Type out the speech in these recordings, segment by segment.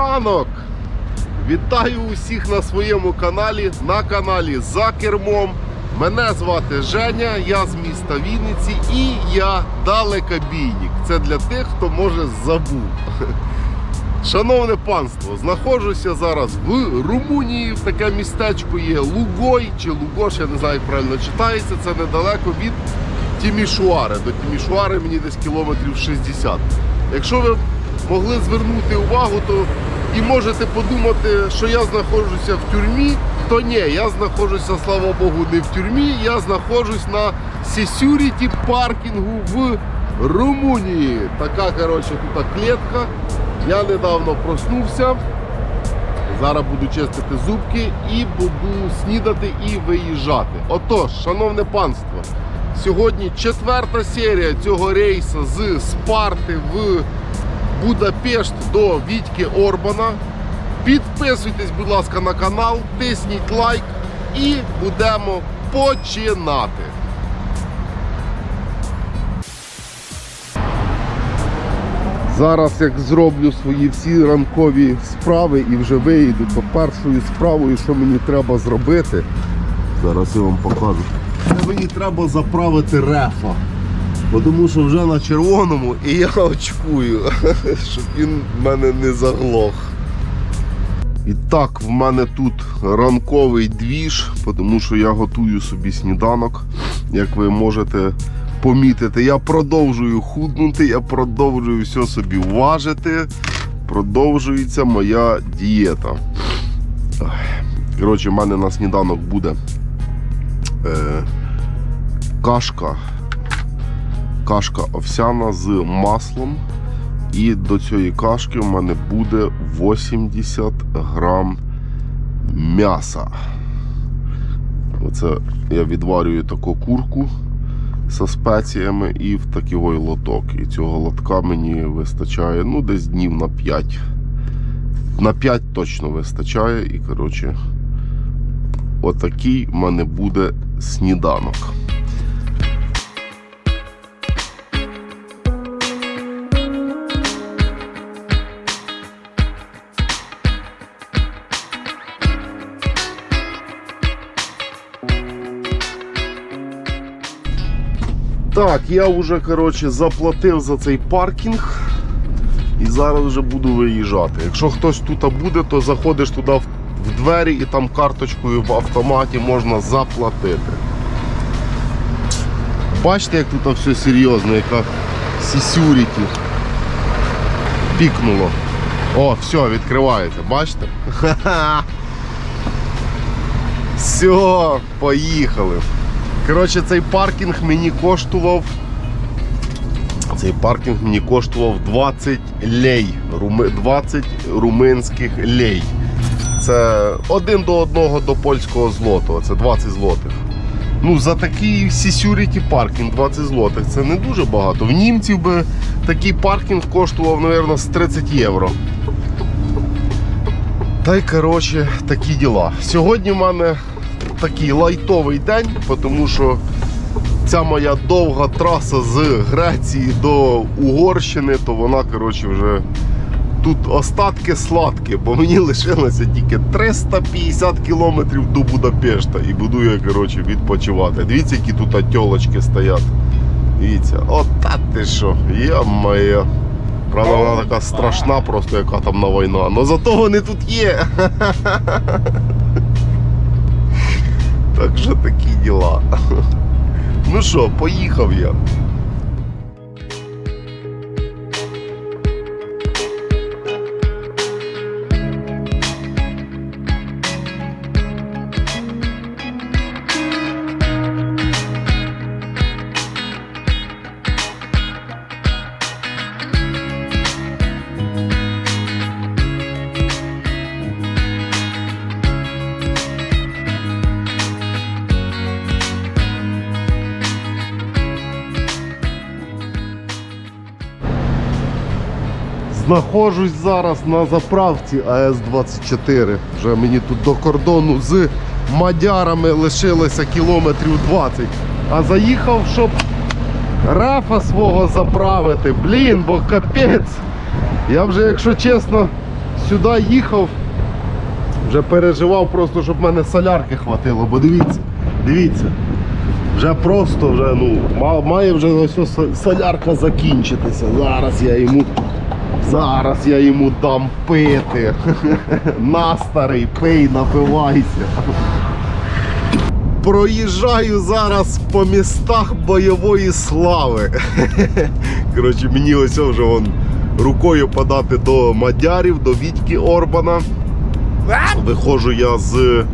Ранок! Вітаю усіх на своєму каналі, на каналі За кермом. Мене звати Женя, я з міста Вінниці і я далекобійник. Це для тих, хто може забув. Шановне панство, знаходжуся зараз в Румунії. В таке містечко є Лугой чи Лугош, я не знаю, як правильно читається. Це недалеко від Тімішуари. До Тімішуари мені десь кілометрів 60. Якщо ви могли звернути увагу, то і можете подумати, що я знаходжуся в тюрмі, то ні, я знаходжуся, слава Богу, не в тюрмі, я знаходжусь на Сесюріті паркінгу в Румунії. Така, коротше, тут клітка. Я недавно проснувся. Зараз буду чистити зубки і буду снідати і виїжджати. Отож, шановне панство, сьогодні четверта серія цього рейсу з Спарти в Будапешт до Вітьки Орбана. Підписуйтесь, будь ласка, на канал, тисніть лайк і будемо починати. Зараз як зроблю свої всі ранкові справи і вже виїду, то першою справою, що мені треба зробити, зараз я вам покажу. Це мені треба заправити рефа. Бо Тому що вже на червоному і я очкую, щоб він в мене не заглох. І так, в мене тут ранковий двіж, тому що я готую собі сніданок. Як ви можете помітити, я продовжую худнути, я продовжую все собі важити. Продовжується моя дієта. Коротше, в мене на сніданок буде е, кашка. Кашка овсяна з маслом. І до цієї кашки в мене буде 80 грам м'яса. Оце я відварюю таку курку зі спеціями і в такий лоток. І цього лотка мені вистачає ну, десь днів на 5. На 5 точно вистачає. І, коротше, отакий в мене буде сніданок. Так, я вже коротше, заплатив за цей паркінг і зараз вже буду виїжджати. Якщо хтось тут буде, то заходиш туди в двері і там карточкою в автоматі можна заплатити. Бачите, як тут все серйозно, яка сісюріті. Пікнуло. О, все, відкривається, бачите? Ха-ха. Все, поїхали. Коротше, цей паркінг мені коштував. Цей паркінг мені коштував 20 лей. 20 румунських лей. Це один до одного до польського злотого. Це 20 злотих. Ну, за такий security паркінг 20 злотих. Це не дуже багато. В німців би такий паркінг коштував, мабуть, з 30 євро. Та й коротше, такі діла. Сьогодні в мене такий лайтовий день, тому що ця моя довга траса з Греції до Угорщини, то вона коротше, вже тут остатки сладкі, бо мені лишилося тільки 350 кілометрів до Будапешта і буду я коротше, відпочивати. Дивіться, які тут тьолочки стоять. Дивіться, от та ти що, я моя. Правда, вона така страшна, просто яка там на війна. але зато вони тут є. Так що такі діла. Ну що, поїхав я. Знаходжусь зараз на заправці АС-24. Вже мені тут до кордону з мадярами лишилося кілометрів 20. А заїхав, щоб рефа свого заправити. Блін, бо капець. Я вже, якщо чесно, сюди їхав, вже переживав просто, щоб мене солярки хватило, бо дивіться, дивіться. Вже просто вже, ну, має вже ось солярка закінчитися. Зараз я йому. Зараз я йому дам пити. На старий, пий, напивайся. Проїжджаю зараз по містах бойової слави. Коротше, мені ось вже вон рукою подати до Мадярів, до Вітьки Орбана. Виходжу я з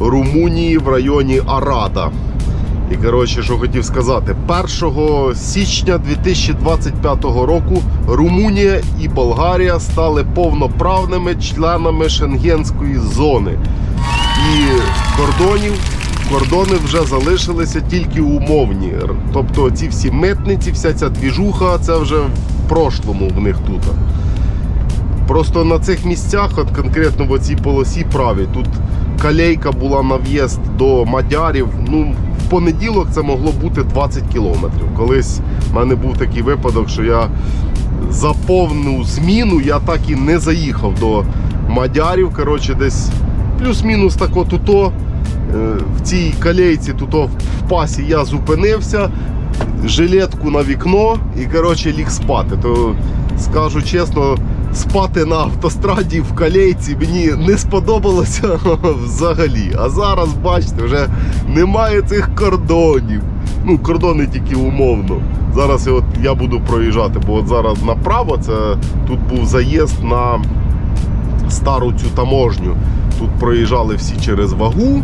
Румунії в районі Арада. І коротше, що хотів сказати, 1 січня 2025 року Румунія і Болгарія стали повноправними членами Шенгенської зони. І кордонів, кордони вже залишилися тільки умовні. Тобто ці всі митниці, вся ця двіжуха, це вже в прошлому в них тут. Просто на цих місцях, от конкретно в цій полосі правій, тут калейка була на в'їзд до Мадярів. Ну, в понеділок це могло бути 20 кілометрів. Колись в мене був такий випадок, що я за повну зміну я так і не заїхав до Мадярів. Коротше, десь плюс-мінус тако туто. е, В цій калейці туто в пасі я зупинився, жилетку на вікно і коротше ліг спати. То скажу чесно, спати на автостраді в калейці мені не сподобалося взагалі. А зараз, бачите, вже немає цих кордонів. Ну, кордони тільки умовно. Зараз от я буду проїжджати, бо от зараз направо це тут був заїзд на стару цю таможню. Тут проїжджали всі через вагу.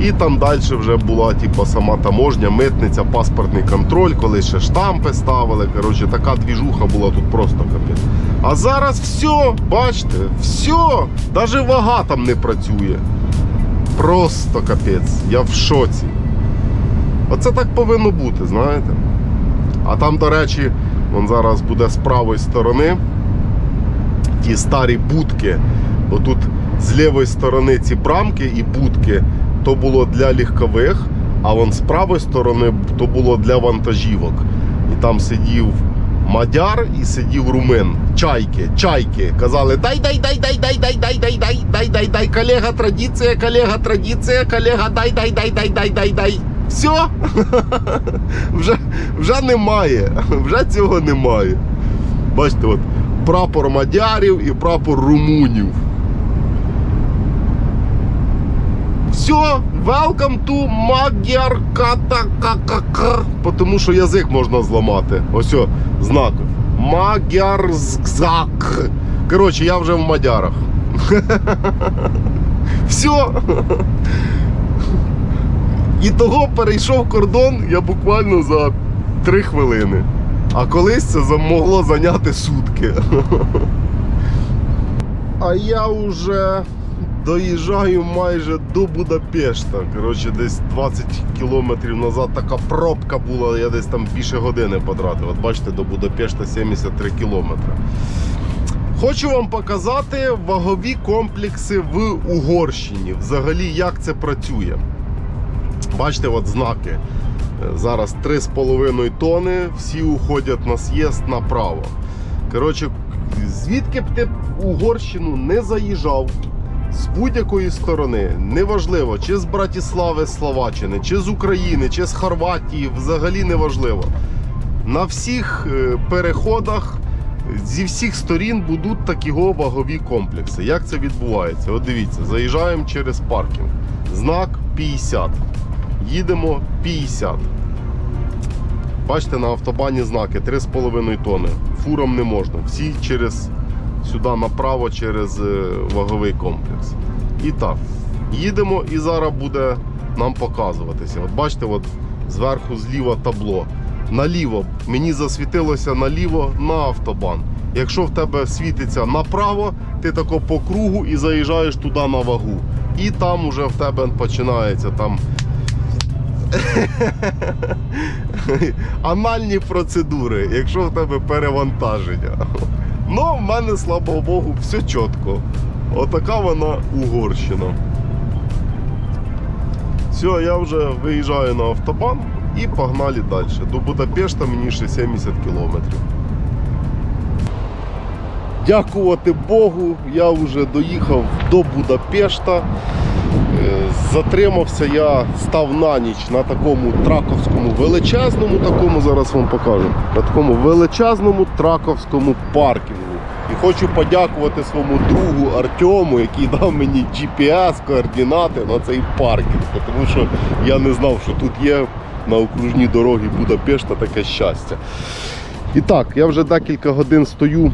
І там далі вже була типу, сама таможня, митниця, паспортний контроль, коли ще штампи ставили. Коротше, така двіжуха була тут просто капець. А зараз все, бачите, все, навіть вага там не працює. Просто капець. Я в шоці. Оце так повинно бути, знаєте. А там, до речі, вон зараз буде з правої сторони ті старі будки. Бо тут з лівої сторони ці брамки і будки то було для легкових, а вон з правої сторони то було для вантажівок. І там сидів мадяр і сидів румен. Чайки, чайки. Казали: дай, дай, дай, дай, дай, дай, дай, дай, дай, дай, дай, дай, колега, традиція, колега, традиція, колега, дай, дай, дай, дай, дай, дай, дай. Все, вже, вже немає. Вже цього немає. Бачите, от прапор мадярів і прапор румунів. Все, welcome to Magyar Katakakakar. Тому що язик можна зламати. Ось о, знак. Magyarzak. Коротше, я вже в мадярах. Все. І того перейшов кордон я буквально за 3 хвилини. А колись це могло зайняти сутки. А я вже доїжджаю майже до Будапешта. Коротше, десь 20 кілометрів назад така пробка була, я десь там більше години потратив. От бачите, до Будапешта 73 кілометри. Хочу вам показати вагові комплекси в Угорщині. Взагалі, як це працює. Бачите, от знаки. Зараз 3,5 тони, всі уходять на з'їзд направо. Коротше, звідки б ти в Угорщину не заїжджав, з будь-якої сторони, неважливо, чи з Братіслави, Словаччини, чи з України, чи з Хорватії, взагалі неважливо. На всіх е, переходах зі всіх сторін будуть такі вагові комплекси. Як це відбувається? От дивіться, заїжджаємо через паркінг. Знак 50. Їдемо 50. Бачите, на автобані знаки 3,5 тони. Фурам не можна. Всі через сюди направо, через е, ваговий комплекс. І так, їдемо і зараз буде нам показуватися. От бачите, от зверху зліва табло. Наліво мені засвітилося наліво на автобан. Якщо в тебе світиться направо, ти тако по кругу і заїжджаєш туди на вагу. І там уже в тебе починається там анальні процедури, якщо в тебе перевантаження. Ну, в мене, слава Богу, все чітко. Отака вона Угорщина. Все, я вже виїжджаю на автобан і погнали далі. До Будапешта мені ще 70 кілометрів. Дякувати Богу, я вже доїхав до Будапешта. Затримався я став на ніч на такому траковському величезному, такому зараз вам покажу, на такому величезному траковському паркінгу. І хочу подякувати своєму другу Артему, який дав мені GPS, координати на цей паркінг. Тому що я не знав, що тут є на окружній дорогі Будапешта таке щастя. І так, я вже декілька годин стою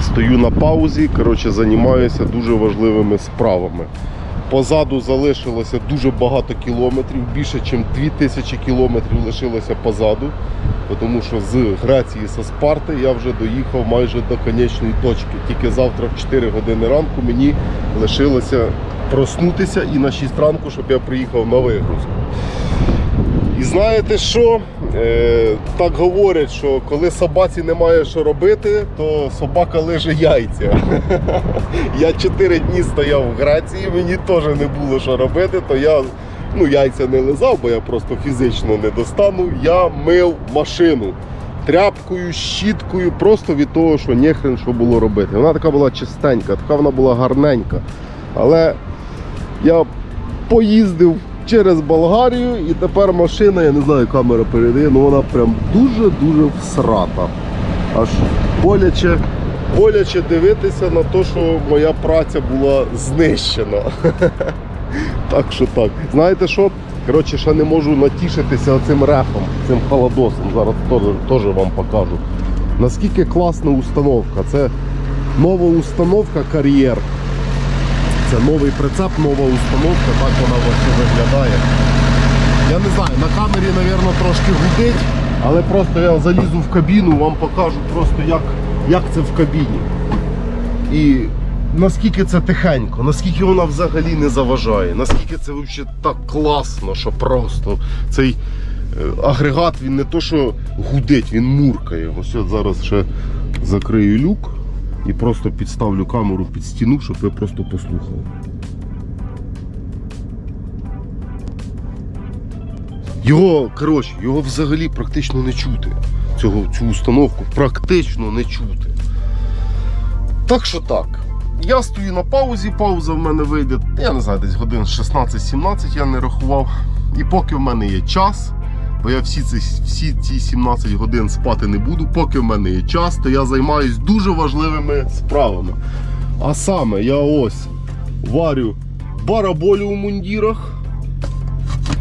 Стою на паузі, коротше, займаюся дуже важливими справами. Позаду залишилося дуже багато кілометрів, більше ніж 2000 кілометрів лишилося позаду, тому що з Греції зі Спарти я вже доїхав майже до конечної точки. Тільки завтра в 4 години ранку мені лишилося проснутися і на 6 ранку, щоб я приїхав на вигрузку. І знаєте що? Е, так говорять, що коли собаці немає що робити, то собака лиже яйця. Я 4 дні стояв в Греції, мені теж не було що робити, то я ну, яйця не лизав, бо я просто фізично не достану. Я мив машину тряпкою, щіткою, просто від того, що ніхрен що було робити. Вона така була чистенька, така вона була гарненька. Але я поїздив через Болгарію і тепер машина, я не знаю, камера передає, але вона прям дуже-дуже всрата. Аж боляче, боляче дивитися на те, що моя праця була знищена. Так що так. Знаєте що? Коротше, ще не можу натішитися цим рефом, цим холодосом. Зараз теж вам покажу. Наскільки класна установка. Це нова установка кар'єр. Це новий прицеп, нова установка, так вона власне виглядає. Я не знаю, на камері, мабуть, трошки гудить, але просто я залізу в кабіну, вам покажу просто, як, як це в кабіні. І наскільки це тихенько, наскільки вона взагалі не заважає, наскільки це взагалі так класно, що просто цей е, агрегат він не то, що гудить, він муркає. Ось я зараз ще закрию люк і просто підставлю камеру під стіну, щоб ви просто послухали. Його, коротше, його взагалі практично не чути. Цього, цю установку практично не чути. Так що так. Я стою на паузі, пауза в мене вийде, я не знаю, десь годин 16-17 я не рахував. І поки в мене є час, бо я всі ці, всі ці 17 годин спати не буду, поки в мене є час, то я займаюсь дуже важливими справами. А саме я ось варю бараболі у мундірах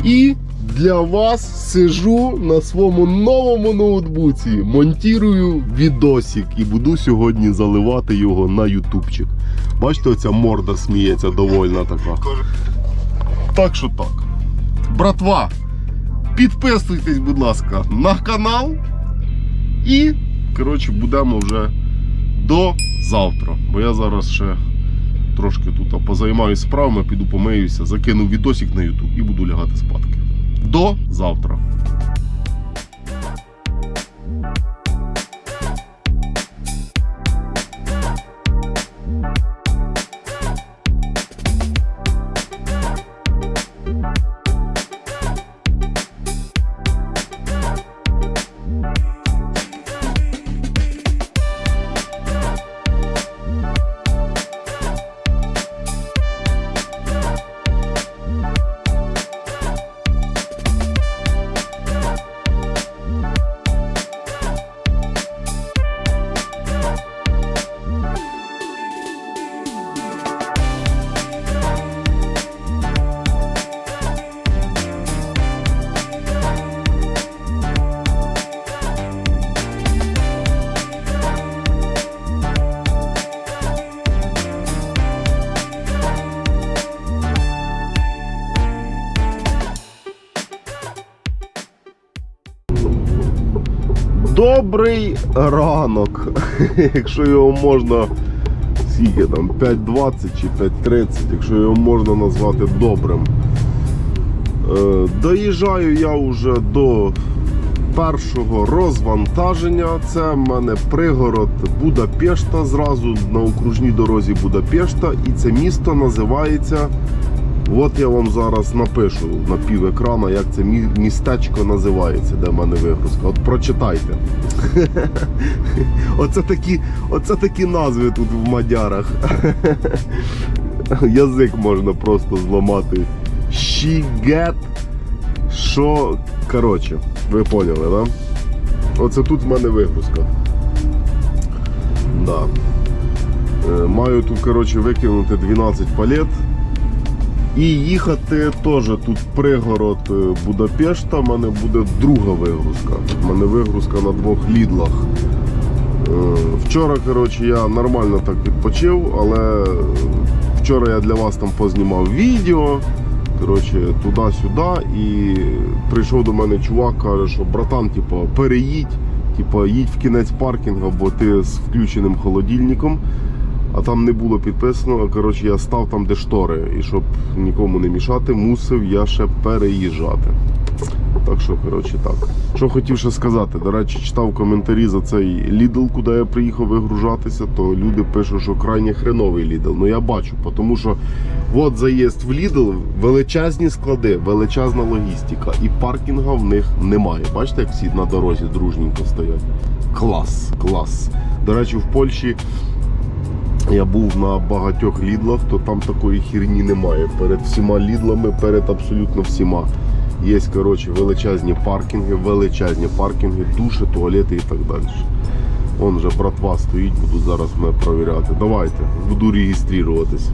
і для вас сижу на своєму новому ноутбуці, монтірую відосик і буду сьогодні заливати його на ютубчик. Бачите, оця морда сміється довольна така. Так що так. Братва, підписуйтесь, будь ласка, на канал. І, коротше, будемо вже до завтра. Бо я зараз ще трошки тут позаймаюся справами, піду помиюся, закину відосик на YouTube і буду лягати спадки. До завтра. Добрий ранок. Якщо його можна. Скільки там? 5.20 чи 5.30, якщо його можна назвати добрим. Е, доїжджаю я вже до першого розвантаження. Це в мене пригород Будапешта, зразу на окружній дорозі Будапешта. І це місто називається От я вам зараз напишу на пів екрана, як це містечко називається, де в мене вигрузка. От прочитайте. Оце такі, оце такі назви тут в мадярах. Язик можна просто зламати. Щігет. Що. Коротше, ви поняли? Да? Оце тут в мене вигрузка. Да. Е, Маю тут, коротше, викинути 12 палет. І їхати теж тут пригород е, Будапешта. в мене буде друга вигрузка. У мене вигрузка на двох лідлах. Е, Вчора, коротше, я нормально так відпочив, але вчора я для вас там познімав відео. Туди-сюди. І прийшов до мене чувак, каже, що братан, типу, переїдь, типу, їдь в кінець паркінгу, бо ти з включеним холодильником. А там не було підписано. Коротше, я став там, де штори. І щоб нікому не мішати, мусив я ще переїжджати. Так що, коротше, так. Що хотів ще сказати, до речі, читав коментарі за цей Lidl, куди я приїхав вигружатися, то люди пишуть, що крайне хреновий Lidl. Ну я бачу, тому що от заїзд в Lidl, величезні склади, величезна логістика, і паркінга в них немає. Бачите, як всі на дорозі дружненько стоять. Клас, клас. До речі, в Польщі я був на багатьох лідлах, то там такої херні немає. Перед всіма лідлами, перед абсолютно всіма. Є коротше, величезні паркінги, величезні паркінги, душі, туалети і так далі. Вон же братва стоїть, буду зараз мене провіряти. Давайте, буду реєструватись.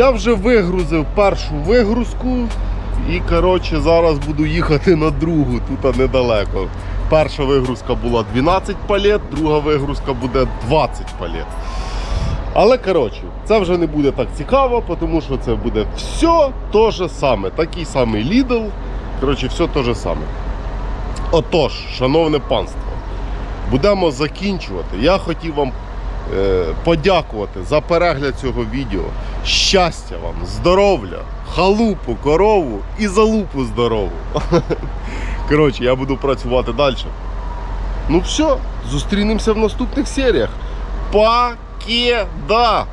Я вже вигрузив першу вигрузку і коротше, зараз буду їхати на другу, тут недалеко. Перша вигрузка була 12 палет, друга вигрузка буде 20 палет. Але коротше, це вже не буде так цікаво, тому що це буде все те же саме. Такий самий Lidl. Коротше, все те же саме. Отож, шановне панство, будемо закінчувати. Я хотів вам подякувати за перегляд цього відео. Щастя вам, здоров'я, халупу, корову і залупу здорову. Коротше, я буду працювати далі. Ну все, зустрінемося в наступних серіях. Пакеда!